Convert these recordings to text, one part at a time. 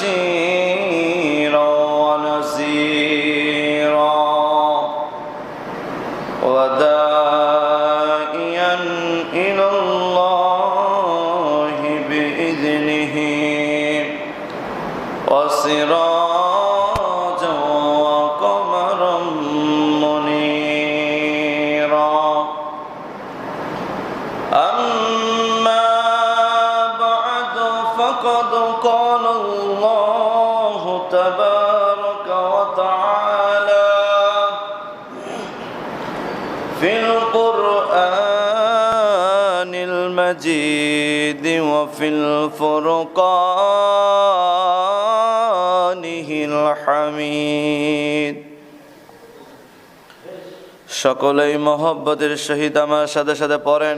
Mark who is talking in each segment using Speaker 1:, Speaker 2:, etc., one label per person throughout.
Speaker 1: بشيرا ونذيرا وداعيا إلى الله بإذنه وسراجا فقد قال الله تبارك وتعالى في القرآن المجيد وفي الفرقان الحميد সকলেই মহব্বতের সহিত আমার সাথে সাথে পড়েন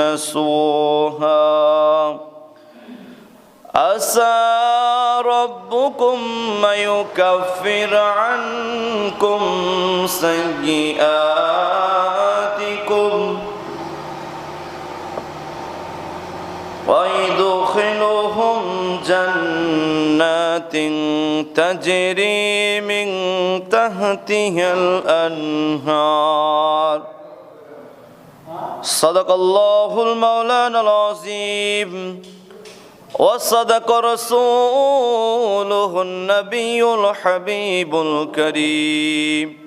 Speaker 1: نصوحا عسى ربكم ما يكفر عنكم سيئاتكم. ويدخلهم جنات تجري من تحتها الأنهار. صدق الله المولانا العظيم. وصدق رسوله النبي الحبيب الكريم.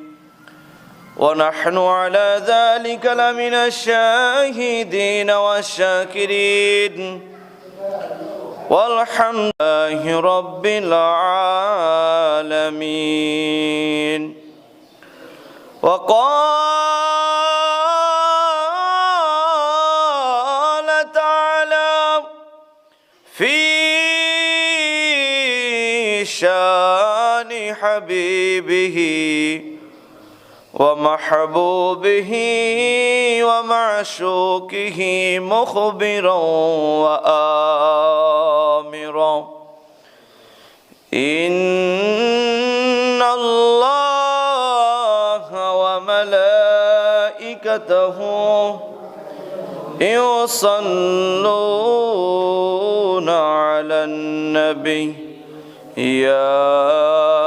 Speaker 1: ونحن على ذلك لمن الشاهدين والشاكرين. والحمد لله رب العالمين. وقال حبيبه ومحبوبه ومعشوقه مخبرا وآمرا. إن الله وملائكته يصلون على النبي. يا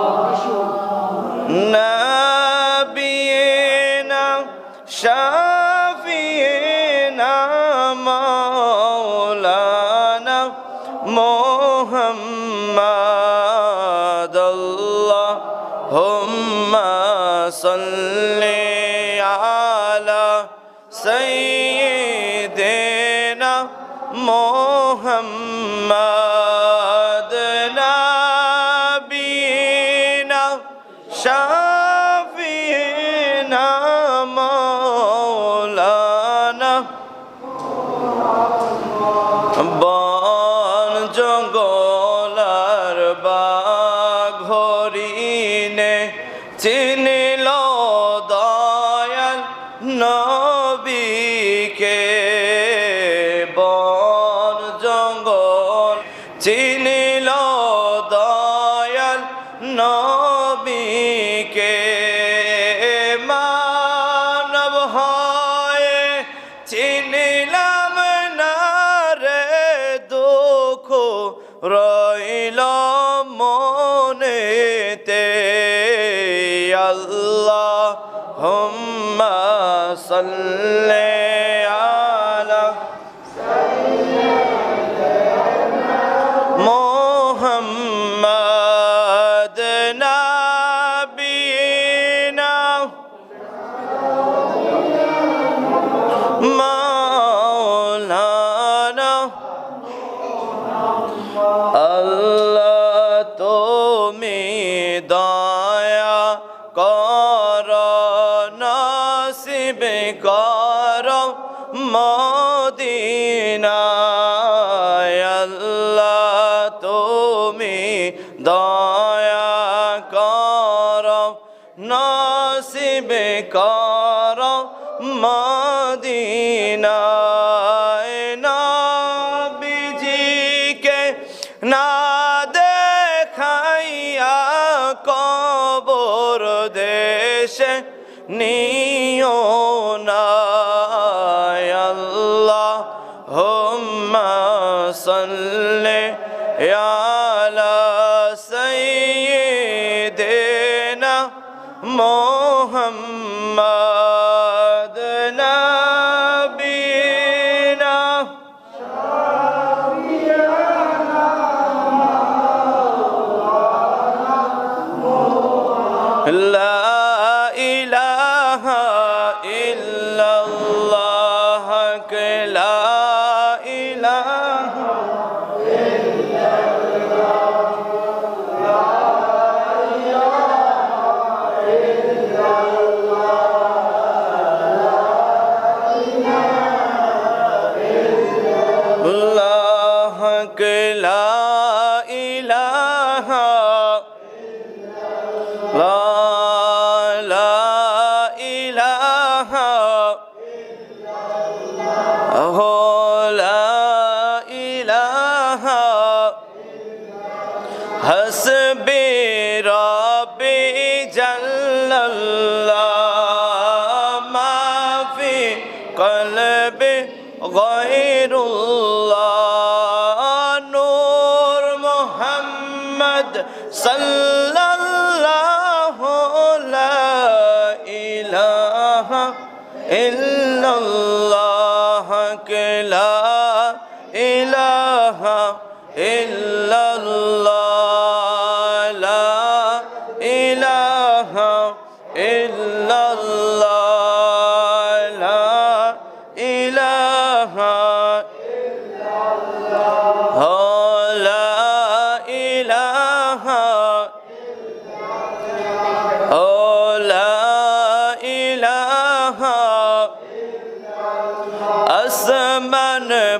Speaker 1: اللهم صل على سيدنا محمد نبينا شافينا নবীকে বন জঙ্গল চিনিল দয়াল নবীকে। মানব হয় চিনিলাম صل على محمد نبينا مولانا الله. দয়া কর নসিবে কর মদিনায় নবীজিকে না দেখাইয়া কবর দেশে না حق لا الہ لا لا الہ ہو لا الہ حسبی ربی جل اللہ، ما فی قلب غیر اللہ۔ محمد صلى الله لا إله إلا الله لا إله إلا الله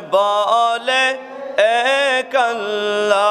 Speaker 1: بال اے کلا